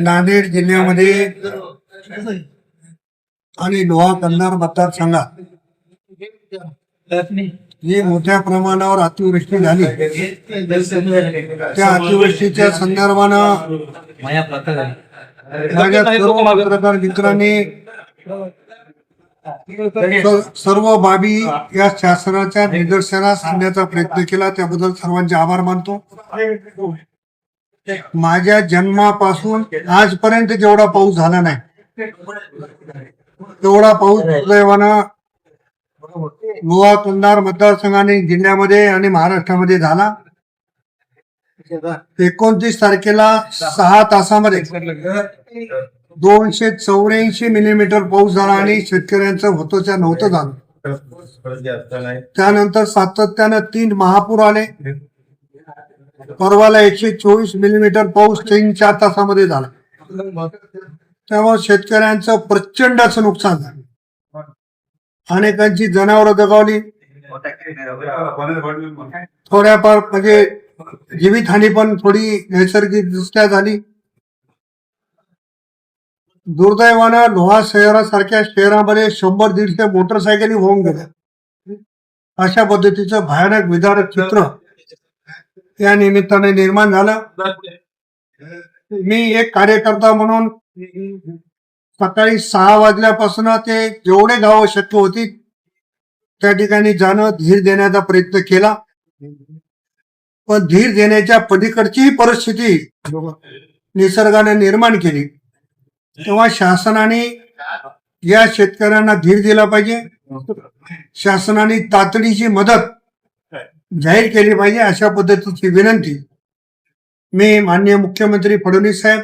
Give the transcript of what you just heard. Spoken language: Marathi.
नांदेड जिल्ह्यामध्ये आणि लोहा कंधार मतदारसंघात जी मोठ्या प्रमाणावर अतिवृष्टी झाली. त्या अतिवृष्टीच्या संदर्भानं माझ्या सर्व पत्रकार मित्रांनी सर्व बाबी या शासनाच्या निदर्शनास आणण्याचा प्रयत्न केला. त्याबद्दल सर्वांचे आभार मानतो. माझ्या जन्मापासून आजपर्यंत जेवढा पाऊस झाला नाही तेवढा पाऊस दुर्दैवानं गोवा कंधार मतदारसंघाने जिल्ह्यामध्ये आणि महाराष्ट्रामध्ये झाला. एकोणतीस तारखेला सहा तासामध्ये दोनशे चौऱ्याऐंशी मिलीमीटर पाऊस झाला आणि शेतकऱ्यांचं होतोच्या नव्हतं झालं. त्यानंतर सातत्यानं तीन महापूर आले. परवाला एकशे चोवीस मिलीमीटर पाऊस तीन चार तासामध्ये झाला. त्यामुळे शेतकऱ्यांचं प्रचंड असं नुकसान झालं. अनेकांची जनावरं दगावली. थोड्याफार म्हणजे जीवितहानी पण थोडी नैसर्गिक दृष्ट्या झाली. दुर्दैवानं लोहा शहरासारख्या शहरामध्ये शंभर दीडशे मोटरसायकली होऊन गेल्या. अशा पद्धतीचं भयानक विदारक चित्र या निमित्ताने निर्माण झालं. मी एक कार्यकर्ता म्हणून सकाळी सहा वाजल्यापासून ते जेवढे गावं शक्य होती त्या ठिकाणी जाणं धीर देण्याचा प्रयत्न केला. पण धीर देण्याच्या पलीकडचीही परिस्थिती निसर्गाने निर्माण केली. तेव्हा शासनाने या शेतकऱ्यांना धीर दिला पाहिजे. शासनाने तातडीची मदत जाहीर केली पाहिजे अशा पद्धतीची विनंती मी माननीय मुख्यमंत्री फडणवीस साहेब